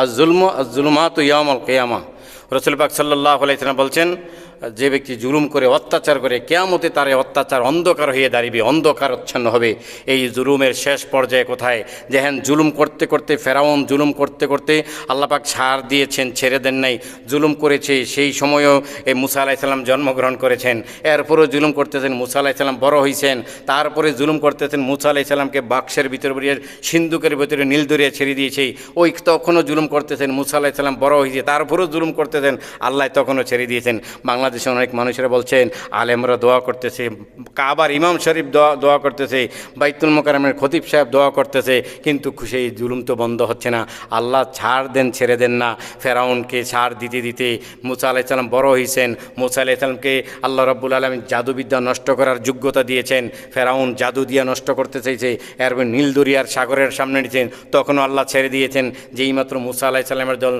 আর জুলম জুলমাত ইয়ামল কেয়ামা। রসুল পাক সাল্লাহ আলাইসালাম বলছেন যে ব্যক্তি জুলুম করে, অত্যাচার করে, কেয়ামতে তার অত্যাচার অন্ধকার হয়ে দাঁড়িয়ে অন্ধকার উচ্ছন্ন হবে। এই জুলুমের শেষ পর্যায়ে কোথায়? যেহেন জুলুম করতে করতে, ফেরাউন জুলুম করতে করতে আল্লাপাক ছাড় দিয়েছেন, ছেড়ে দেন নাই। জুলুম করেছে, সেই সময়ও এই মুসা আলাইসাল্লাম জন্মগ্রহণ করেছেন। এরপরও জুলুম করতেছেন, মুসা আলাইসাল্লাম বড় হয়েছেন তারপরে জুলুম করতেছেন, মুসা আলাইসাল্লামকে বাক্সের ভিতরে বলিয়ে সিন্ধুকের ভিতরে নীল দরিয়া ছেড়ে দিয়েছে। ওই তখনও জুলুম করতেছেন, মুসা আলাইসাল্লাম বড় হয়েছে তারপরেও জুলুম করতেছেন, আল্লাহ তখনও ছেড়ে দিয়েছেন। বাংলাদেশে অনেক মানুষেরা বলছেন, আলেমরা দোয়া করতেছে, কাবার ইমাম শরীফ দোয়া দোয়া করতেছে, বাইতুল মোকারমের খতিব সাহেব দোয়া করতেছে, কিন্তু সেই জুলুম তো বন্ধ হচ্ছে না। আল্লাহ ছাড় দেন, ছেড়ে দেন না। ফেরাউনকে ছাড় দিতে দিতে মুসা আলাইসাল্লাম বড় হয়েছেন মুসা আলাইসাল্লামকে আল্লাহ রব্বুল আলম জাদুবিদ্যা নষ্ট করার যোগ্যতা দিয়েছেন। ফেরাউন জাদু দিয়া নষ্ট করতে চাইছে, এরপর নীল দরিয়ার সাগরের সামনে নিয়েছেন তখনও আল্লাহ ছেড়ে দিয়েছেন যেই মাত্র মুসা আলাইসাল্লামের দল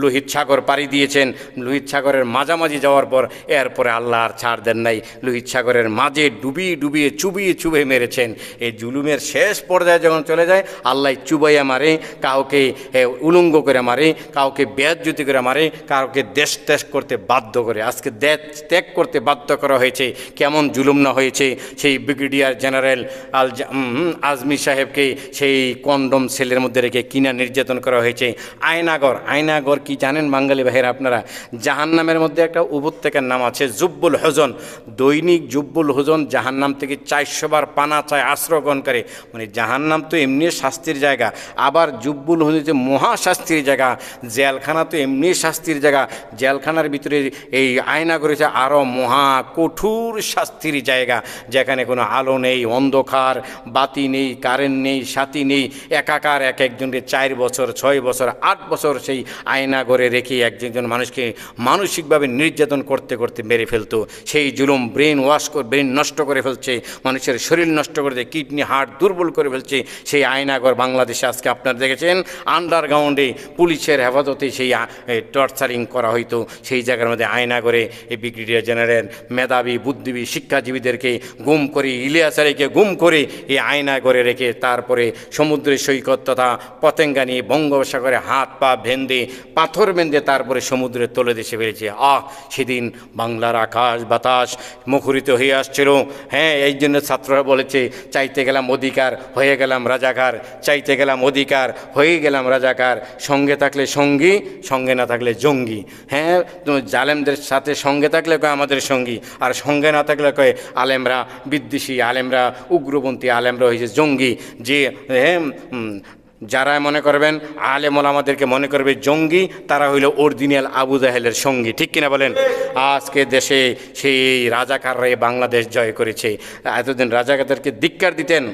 লোহিত সাগর পাড়ি দিয়েছেন। লোহিত সাগরের মাঝামাঝি যাওয়ার পর এরপরে আল্লাহ আর ছাড় দেন নাই। লোহিত সাগরের মাঝে ডুবিয়ে ডুবিয়ে চুবিয়ে চুবিয়ে মেরেছেন। এই জুলুমের শেষ পর্যায়ে যখন চলে যায়, আল্লাহ চুবাইয়া মারে, কাউকে উলঙ্গ করে মারে, কাউকে ব্যাজ্যুতি করে মারে, কাউকে দেশ ত্যাগ করতে বাধ্য করে। আজকে দেশ ত্যাগ করতে বাধ্য করা হয়েছে। কেমন জুলুম না হয়েছে। সেই ব্রিগেডিয়ার জেনারেল আল আজমি সাহেবকে সেই কন্ডম সেলের মধ্যে রেখে কিনা নির্যাতন করা হয়েছে। আয়নাগর আয়নাগর কি জানেন বাঙালি ভাইয়ের আপনারা? জাহান্নামের মধ্যে একটা উপত্যকার নাম আছে জুব্বুল হজন। দৈনিক জুব্বুল হজন জাহান্নাম থেকে চারশো বার পানা চায় আশ্রয় গ্রহণ করে। মানে জাহান্নাম তো এমনি শাস্তির জায়গা। আবার জুব্বুল হজন যে মহা শাস্তির জায়গা। জেলখানা তো এমনি শাস্তির জায়গা। জেলখানার ভিতরে এই আয়না করেছে আরও মহা কঠোর শাস্তির জায়গা। যেখানে কোনো আলো নেই, অন্ধকার, বাতি নেই, কারেন্ট নেই, সাথী নেই। একাকার এক একজনকে চার বছর, ছয় বছর, আট বছর সেই আয়না ঘরে রেখে একজন মানুষকে মানসিকভাবে নির্যাতন করতে করতে মেরে ফেলতো। সেই জুলুম ব্রেন ওয়াশ করে ব্রেন নষ্ট করে ফেলছে, মানুষের শরীর নষ্ট করে দেয় কিডনি হার্ট দুর্বল করে ফেলছে। সেই আয়নাগর বাংলাদেশে আজকে আপনারা দেখেছেন আন্ডারগ্রাউন্ডে পুলিশের হেফাজতে সেই টর্চারিং করা হইতো। সেই জায়গার মধ্যে আয়নাগরে এই ব্রিগেডিয়ার জেনারেল মেধাবী, বুদ্ধিবী, শিক্ষাজীবীদেরকে গুম করে, ইলিয়াস আলীকে গুম করে এই আয়নাগরে রেখে তারপরে সমুদ্রের সৈকত তথা পতেঙ্গা নিয়ে বঙ্গোপসাগরে হাত পা ভেন্দে পাথর বেঁধে তারপরে সমুদ্রের তলে দেশে ফেলেছে সেদিন বাংলার আকাশ বাতাস মুখরিত হয়ে আসছিল। হ্যাঁ এই জন্য ছাত্ররা বলেছে, চাইতে গেলাম অধিকার, হয়ে গেলাম রাজাকার, চাইতে গেলাম অধিকার, হয়ে গেলাম রাজাকার, সঙ্গে থাকলে সঙ্গী, সঙ্গে না থাকলে জঙ্গি। হ্যাঁ জালেমদের সাথে সঙ্গে থাকলে কয় আমাদের সঙ্গী, আর সঙ্গে না থাকলে কয় আলেমরা বিদ্বেষী, আলেমরা উগ্রপন্থী, আলেমরা হয়েছে জঙ্গি, যে হ্যাঁ যারা মনে করবেন আলেমল আমাদেরকে মনে করবে জঙ্গি, তারা হইল অর্দিনিয়াল আবু জাহেলের সঙ্গী। ঠিক কিনা বলেন? আজকে দেশে সেই রাজাকাররা বাংলাদেশ জয় করেছে। এতদিন রাজাকারদেরকে ধিক্কার দিতেন।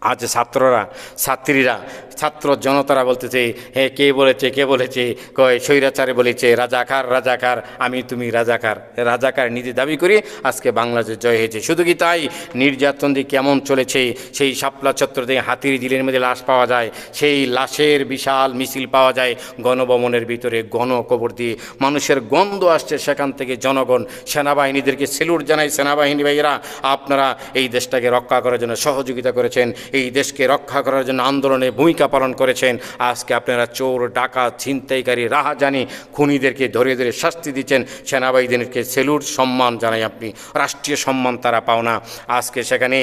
আজ ছাত্ররা, ছাত্রীরা, ছাত্র জনতারা বলতেছে, হে, কে বলেছে কে বলেছে? কয়, স্বৈরাচারে বলেছে, রাজাকার রাজাকার, আমি তুমি রাজাকার। রাজাকার নিজে দাবি করি, আজকে বাংলাদেশ জয় হয়েছে। শুধু কি তাই? নির্যাতন দিয়ে কেমন চলেছে? সেই শাপলা চত্বর থেকে হাতির দিলের মধ্যে লাশ পাওয়া যায়, সেই লাশের বিশাল মিছিল পাওয়া যায়, গণভবনের ভিতরে গণকবর দিয়ে। মানুষের গন্ধ আসছে সেখান থেকে জনগণ। সেনাবাহিনীদেরকে সেলুট জানাই সেনাবাহিনী ভাইয়েরা, আপনারা এই দেশটাকে রক্ষা করার জন্য সহযোগিতা করেছেন। এই দেশকে রক্ষা করার জন্য আন্দোলনে ভূমিকা পালন করেছেন। আজকে আপনারা চোর, ডাকাত, ছিনতাইকারী, রাহাজানি খুনিদেরকে ধরে ধরে শাস্তি দিচ্ছেন। সেনাবাহিনীদেরকে সেলুট সম্মান জানাই আপনি। রাষ্ট্রীয় সম্মান তারা পাও না। আজকে সেখানে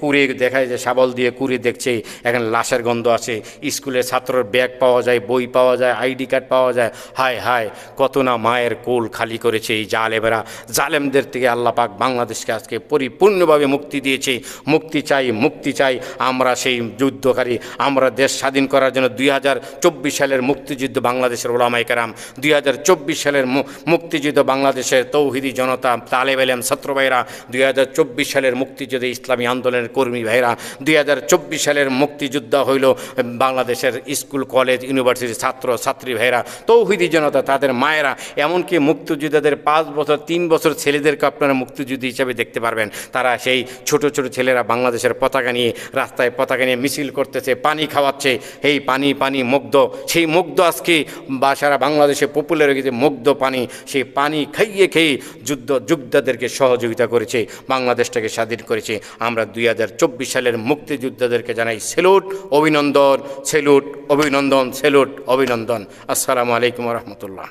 কুড়ে দেখায় যে শাবল দিয়ে কুড়ে দেখছে। এখানে লাশের গন্ধ আছে স্কুলে ছাত্রর ব্যাগ পাওয়া যায়, বই পাওয়া যায়, আইডি কার্ড পাওয়া যায়। হায় হায়, কত না মায়ের কোল খালি করেছে এই জালেমেরা। জালেমদের থেকে আল্লাহ পাক বাংলাদেশকে আজকে পরিপূর্ণভাবে মুক্তি দিয়েছে। মুক্তি চাই মুক্তি চাই। আমরা সেই যুদ্ধকারী, আমরা দেশ স্বাধীন করার জন্য দুই হাজার চব্বিশ সালের মুক্তিযুদ্ধ বাংলাদেশের ওলামাই কারাম, দুই হাজার চব্বিশ সালের মুক্তিযুদ্ধ বাংলাদেশের তৌহিদি জনতা, তালেব এলেম ছাত্র ভাইরা দুই হাজার চব্বিশ সালের মুক্তিযুদ্ধে ইসলামী আন্দোলনের কর্মী ভাইরা, দুই হাজার চব্বিশ সালের মুক্তিযুদ্ধ হইল বাংলাদেশের স্কুল, কলেজ, ইউনিভার্সিটির ছাত্র, ছাত্রী ভাইরা, তৌহিদি জনতা, তাদের মায়েরা, এমনকি মুক্তিযোদ্ধাদের পাঁচ বছর, তিন বছর ছেলেদেরকে আপনারা মুক্তিযুদ্ধ হিসাবে দেখতে পারবেন। তারা সেই ছোট ছোট ছেলেরা বাংলাদেশের পতাকা নিয়ে রাস্তায় পতাকা নিয়ে মিছিল করতেছে, পানি খাওয়াচ্ছে। এই পানি পানি মুগ্ধ। সেই মুগ্ধ আজকে বা সারা বাংলাদেশে পপুলার হয়ে গেছে মুগ্ধ পানি। সেই পানি খাইয়ে খেয়ে যুদ্ধ, যোদ্ধাদেরকে সহযোগিতা করেছে, বাংলাদেশটাকে স্বাধীন করেছে। আমরা দুই হাজার চব্বিশ সালের মুক্তিযোদ্ধাদেরকে জানাই সেলুট, অভিনন্দন সেলুট অভিনন্দন সেলুট, অভিনন্দন। আসসালামু আলাইকুম রহমতুল্লাহ।